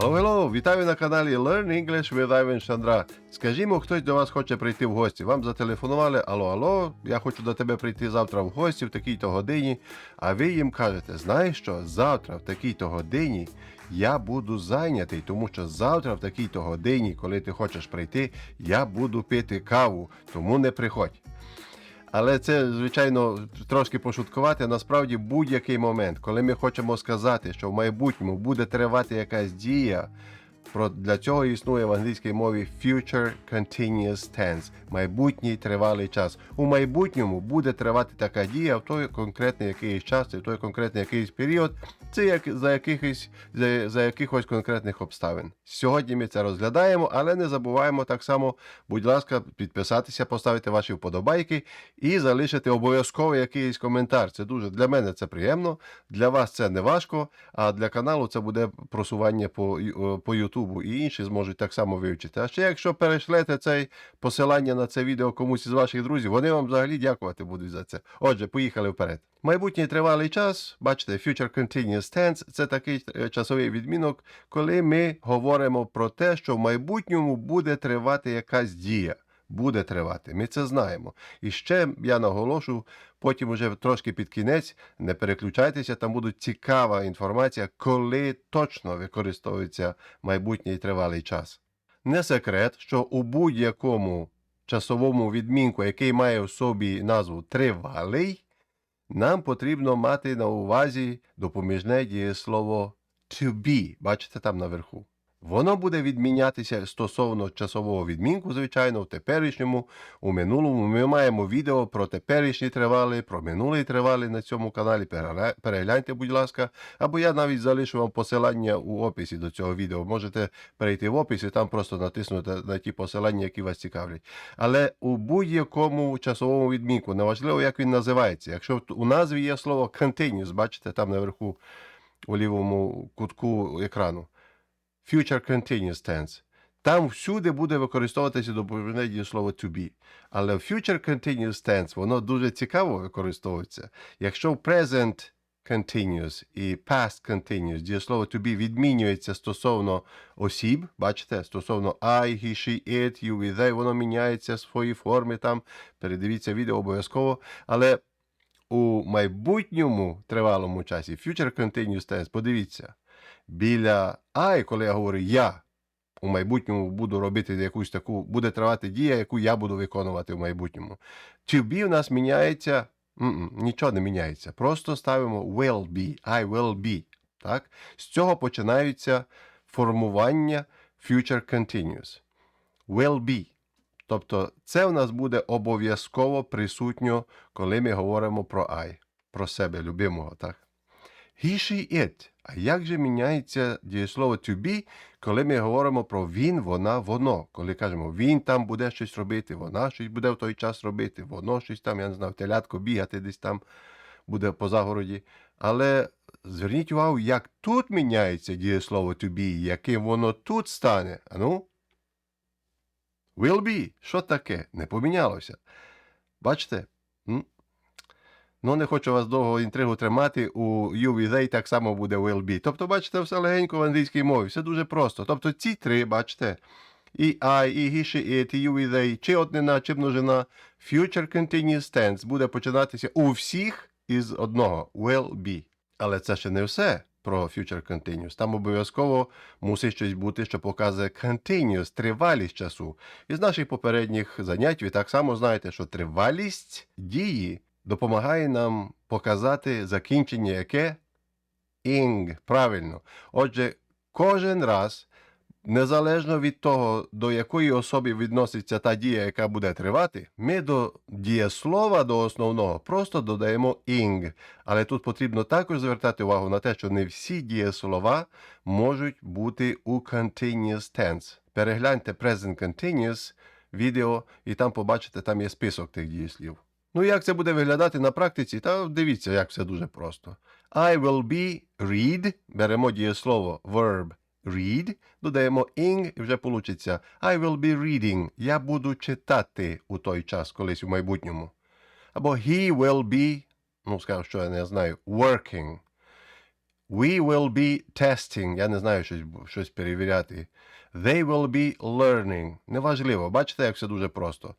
Hello, hello! Вітаю на каналі Learn English with Ivan Шандра. Скажімо, хтось до вас хоче прийти в гості. Вам зателефонували, алло, алло, я хочу до тебе прийти завтра в гості в такій-то годині. А ви їм кажете, знаєш що, завтра в такій-то годині я буду зайнятий, тому що завтра в такій-то годині, коли ти хочеш прийти, я буду пити каву, тому не приходь. Але це, звичайно, трошки пошуткувати. Насправді, будь-який момент, коли ми хочемо сказати, що в майбутньому буде тривати якась дія, для цього існує в англійській мові future continuous tense – майбутній тривалий час. У майбутньому буде тривати така дія в той конкретний якийсь час, в той конкретний якийсь період. Це як за якихось за, за якихось конкретних обставин. Сьогодні ми це розглядаємо, але не забуваємо так само, будь ласка, підписатися, поставити ваші вподобайки і залишити обов'язково якийсь коментар. Це дуже для мене це приємно, для вас це не важко, а для каналу це буде просування по, по Ютубу і інші зможуть так само вивчити. А ще якщо перешлете це посилання на це відео комусь із ваших друзів, вони вам взагалі дякувати будуть за це. Отже, поїхали вперед. Майбутній тривалий час, бачите, future continuous tense – це такий е, часовий відмінок, коли ми говоримо про те, що в майбутньому буде тривати якась дія. Буде тривати, ми це знаємо. І ще я наголошу, потім уже трошки під кінець, не переключайтеся, там буде цікава інформація, коли точно використовується майбутній тривалий час. Не секрет, що у будь-якому часовому відмінку, який має в собі назву тривалий, нам потрібно мати на увазі допоміжне дієслово to be, бачите там наверху. Воно буде відмінятися стосовно часового відмінку, звичайно, в теперішньому, у минулому. Ми маємо відео про теперішній тривалий, про минулий тривалий на цьому каналі. Перегляньте, будь ласка. Або я навіть залишу вам посилання у описі до цього відео. Можете перейти в опис і там просто натиснути на ті посилання, які вас цікавлять. Але у будь-якому часовому відмінку, неважливо, як він називається. Якщо у назві є слово continuous, бачите, там наверху у лівому кутку екрану. Future continuous tense. Там всюди буде використовуватися допоміжне дієслово to be. Але в future continuous tense воно дуже цікаво використовується. Якщо в present continuous і past continuous дієслово to be відмінюється стосовно осіб, бачите, стосовно I, he, she, it, you, we, they, воно міняється в своїй формі там. Передивіться відео обов'язково. Але у майбутньому тривалому часі future continuous tense, подивіться, біля I, коли я говорю я у майбутньому буду робити якусь таку, буде тривати дія, яку я буду виконувати в майбутньому. To be у нас міняється, м-м, нічого не міняється. Просто ставимо will be, I will be. Так? З цього починаються формування future continuous. Will be. Тобто це в нас буде обов'язково присутньо, коли ми говоримо про I, про себе любимого, так? He, she, it. А як же міняється дієслово to be, коли ми говоримо про він, вона, воно. Коли кажемо, він там буде щось робити, вона щось буде в той час робити, воно щось там, я не знаю, телятко бігати десь там буде по загороді. Але зверніть увагу, як тут міняється дієслово to be, яким воно тут стане. А ну? Will be. Що таке? Не помінялося. Бачите? Ну, не хочу вас довго інтригу тримати. У you так само буде will be. Тобто, бачите, все легенько в англійській мові. Все дуже просто. Тобто ці три, бачите, і I, і he, she, it, і you they, чи однина, чи множина, future continuous tense буде починатися у всіх із одного will be. Але це ще не все про future continuous. Там обов'язково мусить щось бути, що показує continuous, тривалість часу. Із наших попередніх занять ви так само знаєте, що тривалість дії допомагає нам показати закінчення яке ing. Правильно. Отже, кожен раз, незалежно від того, до якої особи відноситься та дія, яка буде тривати, ми до дієслова до основного просто додаємо ing. Але тут потрібно також звертати увагу на те, що не всі дієслова можуть бути у continuous tense. Перегляньте present continuous відео, і там побачите, там є список тих дієслів. Ну, як це буде виглядати на практиці? Та дивіться, як все дуже просто. I will be read. Беремо дієслово verb read, додаємо ing і вже получиться I will be reading. Я буду читати у той час, колись у майбутньому. Або he will be, ну скажу, що я не знаю, working. We will be testing. Я не знаю щось, щось перевіряти. They will be learning. Неважливо. Бачите, як все дуже просто.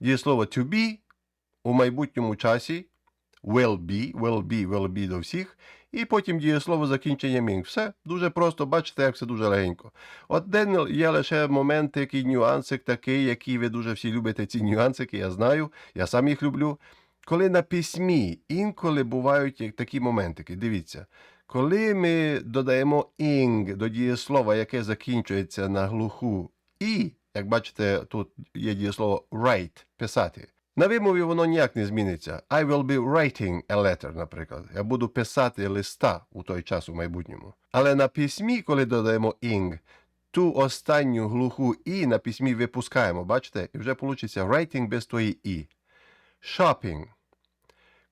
Дієслово to be у майбутньому часі will be, will be, will be до всіх. І потім дієслово закінчення мінг. Все дуже просто, бачите, як все дуже легенько. От де є лише моменти, який нюансик такий, який ви дуже всі любите ці нюансики, я знаю, я сам їх люблю. Коли на письмі інколи бувають такі моментики, дивіться, коли ми додаємо ing до дієслова, яке закінчується на глуху і, як бачите, тут є дієслово write, писати. На вимові воно ніяк не зміниться. I will be writing a letter, наприклад. Я буду писати листа у той час у майбутньому. Але на письмі, коли додаємо ing, ту останню глуху і на письмі випускаємо, бачите? І вже вийде writing без тої і. Shopping.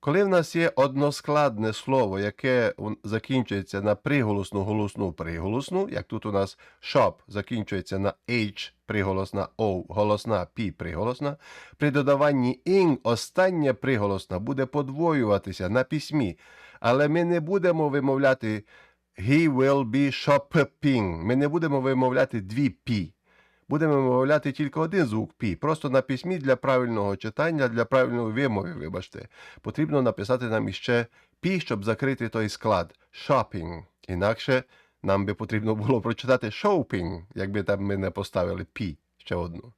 Коли в нас є односкладне слово, яке закінчується на приголосну, голосну, приголосну, як тут у нас shop закінчується на H, приголосна O, голосна P, приголосна, при додаванні ing остання приголосна буде подвоюватися на письмі, але ми не будемо вимовляти he will be shopping, ми не будемо вимовляти дві P. Будемо вимовляти тільки один звук пі. Просто на письмі для правильного читання, для правильної вимови, вибачте, потрібно написати нам іще пі, щоб закрити той склад shopping. Інакше нам би потрібно було прочитати shopping, якби там ми не поставили пі ще одну.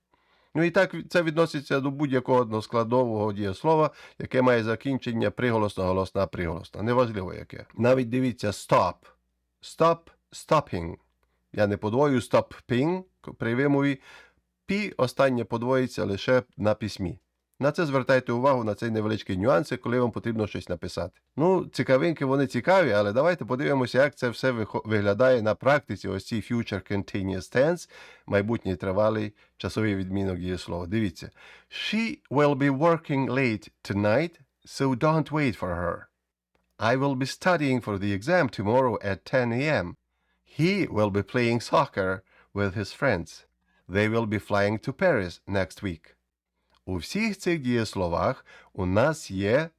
Ну і так це відноситься до будь-якого односкладового дієслова, яке має закінчення приголосна, голосна, приголосна. Неважливо яке. Навіть дивіться stop. Stop, stopping. Я не подвою stopping при вимові. Пі останнє подвоїться лише на письмі. На це звертайте увагу на цей невеличкий нюанс, коли вам потрібно щось написати. Ну, цікавинки вони цікаві, але давайте подивимося, як це все виглядає на практиці. Ось цей future continuous tense, майбутній тривалий часовий відмінок дієслова. Дивіться. She will be working late tonight, so don't wait for her. I will be studying for the exam tomorrow at 10 a.m. He will be playing soccer with his friends. They will be flying to Paris next week. У всіх цих дієсловах у нас є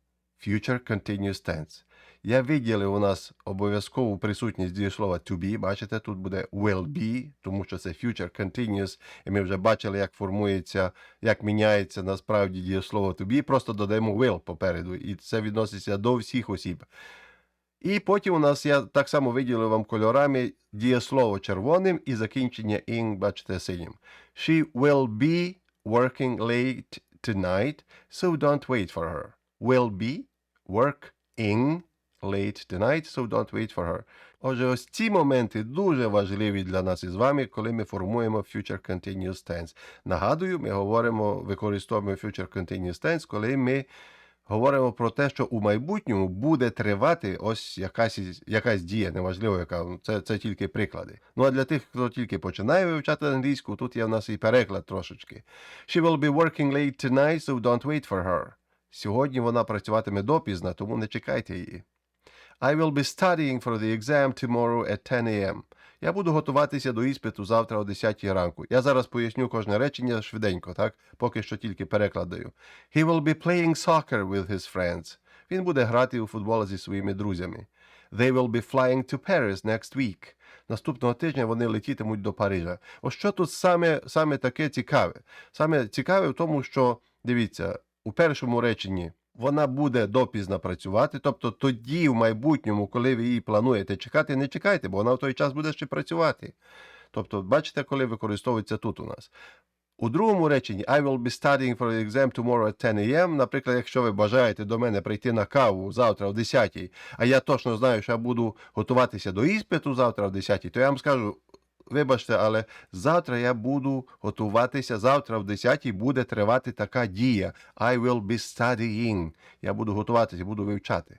future continuous tense. Я виділив у нас обов'язкову присутність дієслова to be. Бачите, тут буде will be, тому що це future continuous, і ми вже бачили, як формується, як міняється насправді дієслово to be. Просто додаємо will попереду, і це відноситься до всіх осіб. І потім у нас я так само виділив вам кольорами дієслово червоним і закінчення ing, бачите, синім. She will be working late tonight, so don't wait for her. Will be working late tonight, so don't wait for her. Отже, ось ці моменти дуже важливі для нас із вами, коли ми формуємо future continuous tense. Нагадую, ми говоримо, використовуємо future continuous tense, коли ми говоримо про те, що у майбутньому буде тривати ось якась, якась дія, неважливо яка, це, це тільки приклади. Ну а для тих, хто тільки починає вивчати англійську, тут є в нас і переклад трошечки. She will be working late tonight, so don't wait for her. Сьогодні вона працюватиме допізна, тому не чекайте її. I will be studying for the exam tomorrow at 10 a.m. Я буду готуватися до іспиту завтра о 10 ранку. Я зараз поясню кожне речення швиденько, так? Поки що тільки переклад даю. He will be playing soccer with his friends. Він буде грати у футбол зі своїми друзями. They will be flying to Paris next week. Наступного тижня вони летітимуть до Парижа. Ось що тут саме, саме таке цікаве? Саме цікаве в тому, що дивіться, у першому реченні вона буде допізно працювати, тобто тоді, в майбутньому, коли ви її плануєте чекати, не чекайте, бо вона в той час буде ще працювати. Тобто, бачите, коли використовується тут у нас. У другому реченні I will be studying for exam tomorrow at 10 a.m. Наприклад, якщо ви бажаєте до мене прийти на каву завтра о 10 а я точно знаю, що я буду готуватися до іспиту завтра о 10 то я вам скажу, вибачте, але завтра я буду готуватися, завтра в 10-й буде тривати така дія. I will be studying. Я буду готуватися, буду вивчати.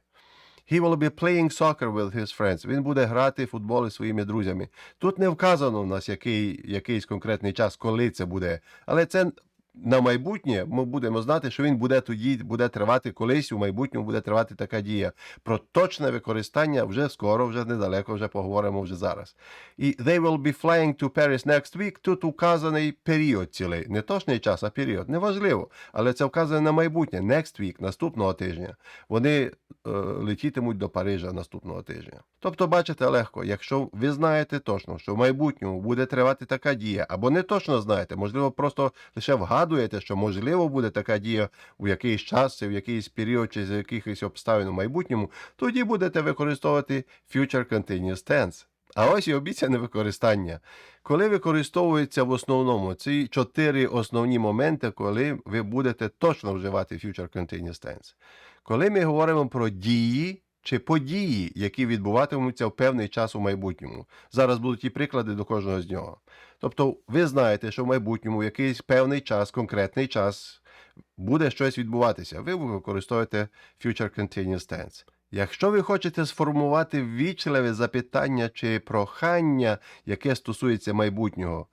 He will be playing soccer with his friends. Він буде грати в футбол із своїми друзями. Тут не вказано в нас який, якийсь конкретний час, коли це буде. Але це на майбутнє ми будемо знати, що він буде тоді, буде тривати колись, у майбутньому буде тривати така дія. Про точне використання вже скоро, вже недалеко, вже поговоримо вже зараз. І they will be flying to Paris next week. Тут указаний період цілий. Не точний час, а період. Неважливо. Але це вказане на майбутнє. Next week, наступного тижня. Вони е, летітимуть до Парижа наступного тижня. Тобто, бачите, легко, якщо ви знаєте точно, що в майбутньому буде тривати така дія, або не точно знаєте, можливо, просто лише вгадуєте, що можливо буде така дія у якийсь час, чи в якийсь період, чи з якихось обставин у майбутньому, тоді будете використовувати future continuous tense. А ось і обіцяне використання. Коли використовується в основному ці чотири основні моменти, коли ви будете точно вживати future continuous tense. Коли ми говоримо про дії чи події, які відбуватимуться в певний час у майбутньому. Зараз будуть і приклади до кожного з нього. Тобто, ви знаєте, що в майбутньому в якийсь певний час, конкретний час, буде щось відбуватися. Ви використовуєте future continuous tense. Якщо ви хочете сформувати ввічливе запитання чи прохання, яке стосується майбутнього,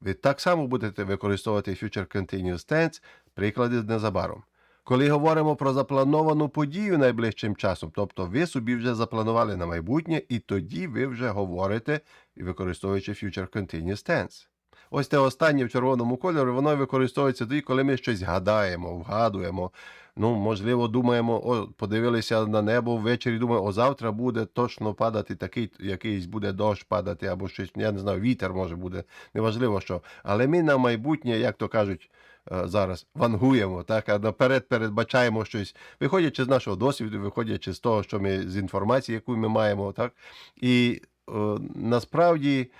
ви так само будете використовувати future continuous tense, приклади незабаром. Коли говоримо про заплановану подію найближчим часом, тобто ви собі вже запланували на майбутнє, і тоді ви вже говорите, використовуючи future continuous tense. Ось те останнє в червоному кольорі, воно використовується тоді, коли ми щось гадаємо, вгадуємо. Ну, можливо, думаємо, о, подивилися на небо ввечері, думаємо, о, завтра буде точно падати такий, якийсь буде дощ падати, або щось, я не знаю, вітер може буде, неважливо що. Але ми на майбутнє, як то кажуть, зараз вангуємо, так, а наперед передбачаємо щось, виходячи з нашого досвіду, виходячи з того, що ми з інформації, яку ми маємо, так. І е, насправді,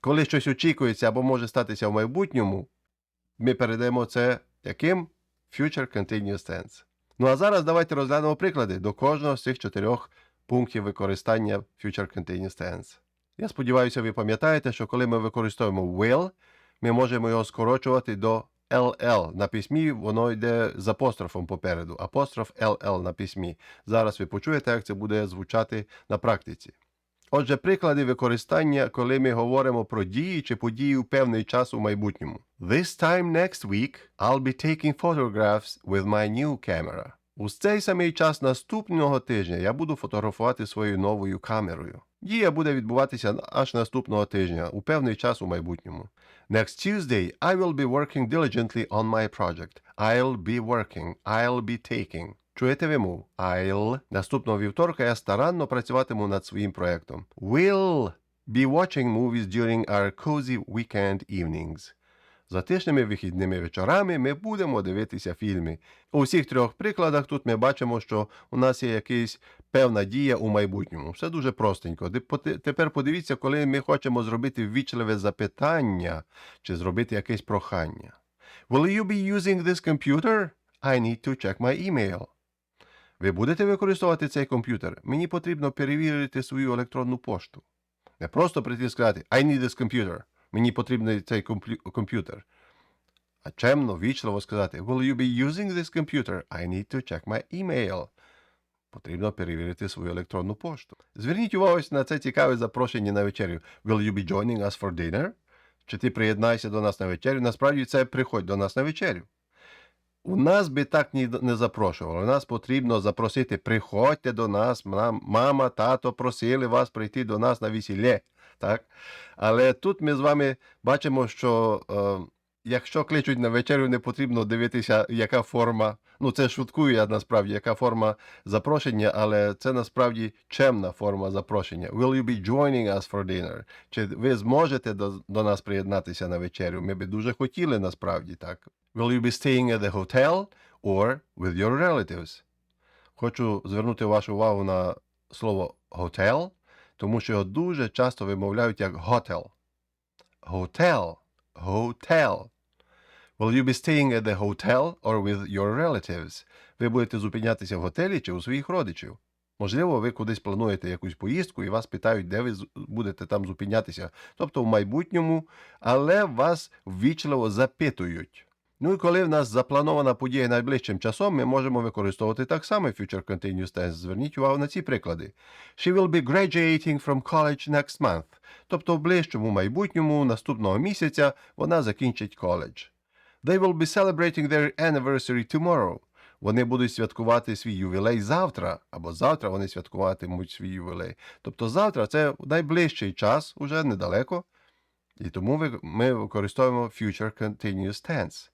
коли щось очікується або може статися в майбутньому, ми передаємо це яким? Future Continuous Tense. Ну а зараз давайте розглянемо приклади до кожного з цих чотирьох пунктів використання Future Continuous Tense. Я сподіваюся, ви пам'ятаєте, що коли ми використовуємо will, ми можемо його скорочувати до LL. На письмі воно йде з апострофом попереду. Апостроф LL на письмі. Зараз ви почуєте, як це буде звучати на практиці. Отже, приклади використання, коли ми говоримо про дії чи події у певний час у майбутньому. This time next week I'll be taking photographs with my new camera. У цей самий час наступного тижня я буду фотографувати своєю новою камерою. Дія буде відбуватися аж наступного тижня, у певний час у майбутньому. Next Tuesday I will be working diligently on my project. I'll be working. I'll be taking. Чуєте вимову? I'll. Наступного вівторка я старанно працюватиму над своїм проєктом. Will be watching movies during our cozy weekend evenings. Затишними вихідними вечорами ми будемо дивитися фільми. У всіх трьох прикладах тут ми бачимо, що у нас є якась певна дія у майбутньому. Все дуже простенько. Тепер подивіться, коли ми хочемо зробити ввічливе запитання чи зробити якесь прохання. Will you be using this computer? I need to check my email. Ви будете використовувати цей комп'ютер? Мені потрібно перевірити свою електронну пошту. Не просто прийти сказати I need this computer. Мені потрібен цей комп'ютер. А чемно, вічливо сказати Will you be using this computer? I need to check my email. Потрібно перевірити свою електронну пошту. Зверніть увагу на це цікаве запрошення на вечерю. Will you be joining us for dinner? Чи ти приєднаєшся до нас на вечерю? Насправді це приходь до нас на вечерю. У нас би так не запрошували. У нас потрібно запросити, приходьте до нас, мама, тато просили вас прийти до нас на весілля. Так? Але тут ми з вами бачимо, що е, якщо кличуть на вечерю, не потрібно дивитися, яка форма. Ну, це шуткую я насправді, яка форма запрошення, але це насправді чемна форма запрошення. Will you be joining us for dinner? Чи ви зможете до, до нас приєднатися на вечерю? Ми би дуже хотіли насправді так. Will you be staying at the hotel or with your relatives? Хочу звернути вашу увагу на слово hotel, тому що його дуже часто вимовляють як hotel. Hotel. Hotel. Will you be staying at the hotel or with your relatives? Ви будете зупинятися в готелі чи у своїх родичів. Можливо, ви кудись плануєте якусь поїздку і вас питають, де ви будете там зупинятися, тобто в майбутньому, але вас ввічливо запитують. Ну і коли в нас запланована подія найближчим часом, ми можемо використовувати так само Future Continuous Tense. Зверніть увагу на ці приклади. She will be graduating from college next month. Тобто в ближчому майбутньому, наступного місяця, вона закінчить коледж. They will be celebrating their anniversary tomorrow. Вони будуть святкувати свій ювілей завтра, або завтра вони святкуватимуть свій ювілей. Тобто завтра це найближчий час, уже недалеко, і тому ми використовуємо future continuous tense.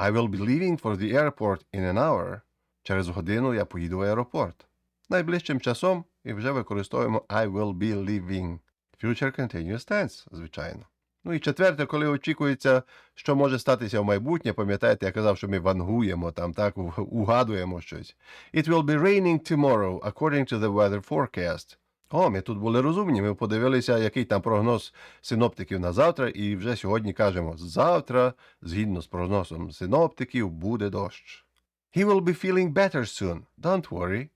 I will be leaving for the airport in an hour. Через годину я поїду в аеропорт. Найближчим часом і вже використовуємо I will be leaving. Future continuous tense, звичайно. Ну і четверте, коли очікується, що може статися в майбутнє, пам'ятаєте, я казав, що ми вангуємо там, так, угадуємо щось. It will be raining tomorrow, according to the weather forecast. О, ми тут були розумні. Ми подивилися, який там прогноз синоптиків на завтра, і вже сьогодні кажемо: завтра, згідно з прогнозом синоптиків, буде дощ. He will be feeling better soon. Don't worry.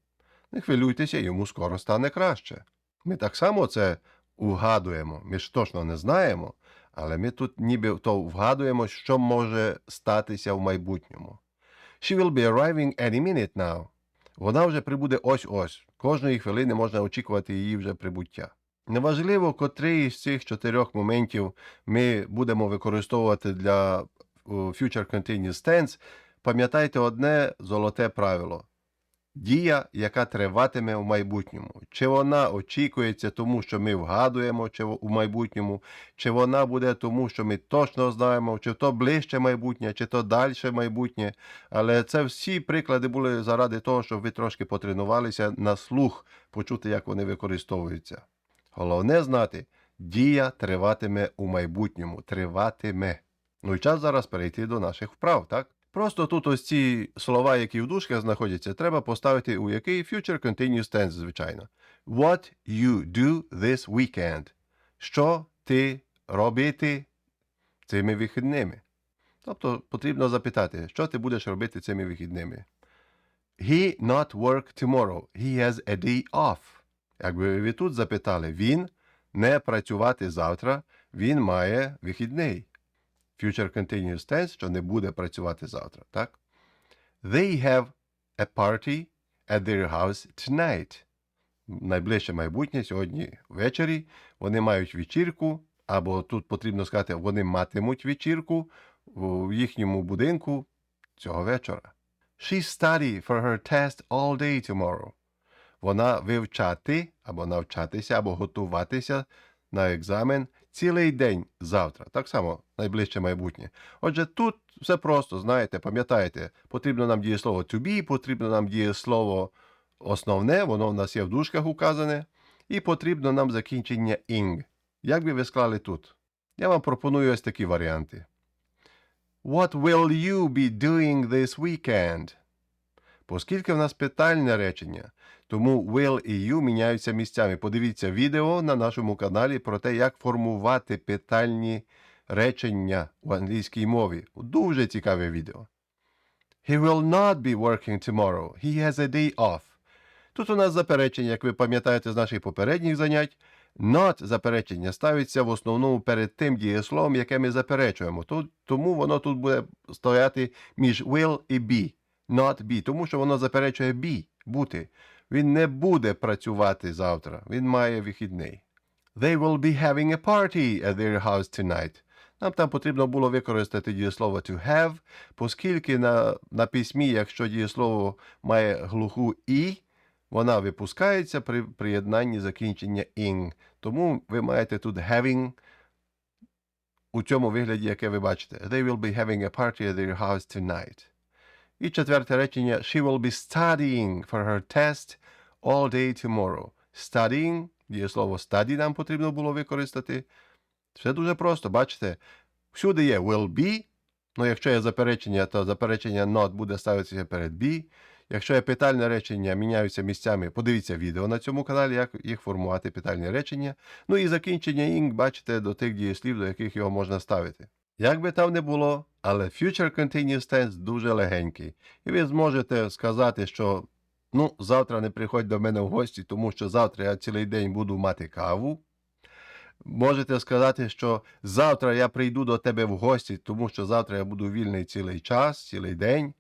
Не хвилюйтеся, йому скоро стане краще. Ми так само це угадуємо. Ми ж точно не знаємо, але ми тут ніби то вгадуємо, що може статися в майбутньому. She will be arriving any minute now. Вона вже прибуде ось-ось. Кожної хвилини можна очікувати її вже прибуття. Неважливо, котрий із цих чотирьох моментів ми будемо використовувати для Future Continuous Tense, пам'ятайте одне золоте правило. Дія, яка триватиме в майбутньому. Чи вона очікується тому, що ми вгадуємо чи в- майбутньому, чи вона буде тому, що ми точно знаємо, чи то ближче майбутнє, чи то далі майбутнє. Але це всі приклади були заради того, щоб ви трошки потренувалися на слух, почути, як вони використовуються. Головне знати, дія триватиме у майбутньому, триватиме. Ну і час зараз перейти до наших вправ, так? Просто тут ось ці слова, які в дужках знаходяться, треба поставити у який future continuous tense, звичайно. What you do this weekend. Що ти робити цими вихідними? Тобто потрібно запитати, що ти будеш робити цими вихідними. He not work tomorrow. He has a day off. Якби ви тут запитали, він не працювати завтра, він має вихідний. Future continuous tense, що не буде працювати завтра, так? They have a party at their house tonight. Найближче майбутнє сьогодні ввечері. Вони мають вечірку, або тут потрібно сказати, вони матимуть вечірку в їхньому будинку цього вечора. She study for her test all day tomorrow. Вона вивчати або навчатися, або готуватися на екзамен цілий день завтра. Так само найближче майбутнє. Отже, тут все просто, знаєте, пам'ятаєте, потрібно нам дієслово to be, потрібно нам дієслово основне, воно в нас є в дужках указане, і потрібно нам закінчення ing. Як би ви склали тут? Я вам пропоную ось такі варіанти. What will you be doing this weekend? Оскільки в нас питальне речення, тому will і you міняються місцями. Подивіться відео на нашому каналі про те, як формувати питальні речення в англійській мові. Дуже цікаве відео. He will not be working tomorrow. He has a day off. Тут у нас заперечення, як ви пам'ятаєте з наших попередніх занять. Not заперечення ставиться в основному перед тим дієсловом, яке ми заперечуємо. Тут, тому воно тут буде стояти між will і be. Not be, тому що воно заперечує be, бути. Він не буде працювати завтра, він має вихідний. They will be having a party at their house tonight. Нам там потрібно було використати дієслово to have, оскільки на, на письмі, якщо дієслово має глуху і, вона випускається при приєднанні закінчення ing. Тому ви маєте тут having у цьому вигляді, яке ви бачите. They will be having a party at their house tonight. І четверте речення She will be studying for her test all day tomorrow. Studying, дієслово study нам потрібно було використати. Все дуже просто, бачите, всюди є will be, ну якщо є заперечення, то заперечення not буде ставитися перед be. Якщо є питальне речення, міняються місцями. Подивіться відео на цьому каналі, як їх формувати питальні речення. Ну і закінчення ing, бачите, до тих дієслів, до яких його можна ставити. Як би там не було, але Future Continuous Tense дуже легенький. І ви зможете сказати, що ну, завтра не приходь до мене в гості, тому що завтра я цілий день буду мати каву. Можете сказати, що завтра я прийду до тебе в гості, тому що завтра я буду вільний цілий час, цілий день.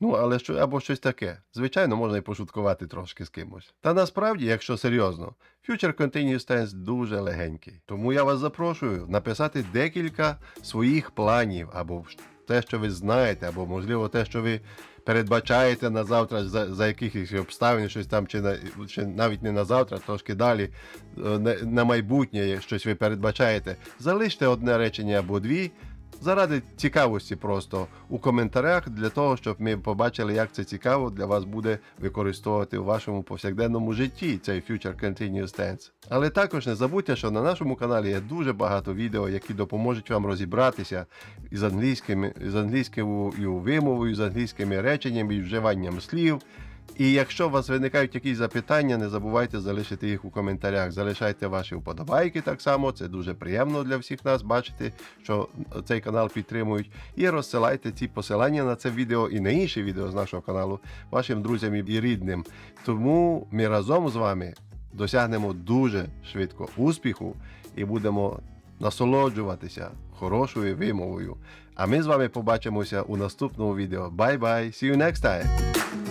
Ну, але що або щось таке. Звичайно, можна і пошуткувати трошки з кимось. Та насправді, якщо серйозно, Future Continuous Tense дуже легенький. Тому я вас запрошую написати декілька своїх планів або те, що ви знаєте, або можливо те, що ви передбачаєте на завтра за, за якихось обставин, щось там, чи, на, чи навіть не на завтра, трошки далі, е, на, на майбутнє щось ви передбачаєте, залиште одне речення або дві. Заради цікавості просто у коментарях для того, щоб ми побачили, як це цікаво для вас буде використовувати у вашому повсякденному житті цей Future Continuous Tense. Але також не забудьте, що на нашому каналі є дуже багато відео, які допоможуть вам розібратися із англійськими, англійською вимовою, з англійськими реченнями і вживанням слів. І якщо у вас виникають якісь запитання, не забувайте залишити їх у коментарях. Залишайте ваші вподобайки так само. Це дуже приємно для всіх нас бачити, що цей канал підтримують. І розсилайте ці посилання на це відео і на інші відео з нашого каналу вашим друзям і рідним. Тому ми разом з вами досягнемо дуже швидко успіху і будемо насолоджуватися хорошою вимовою. А ми з вами побачимося у наступному відео. Bye-bye! See you next time!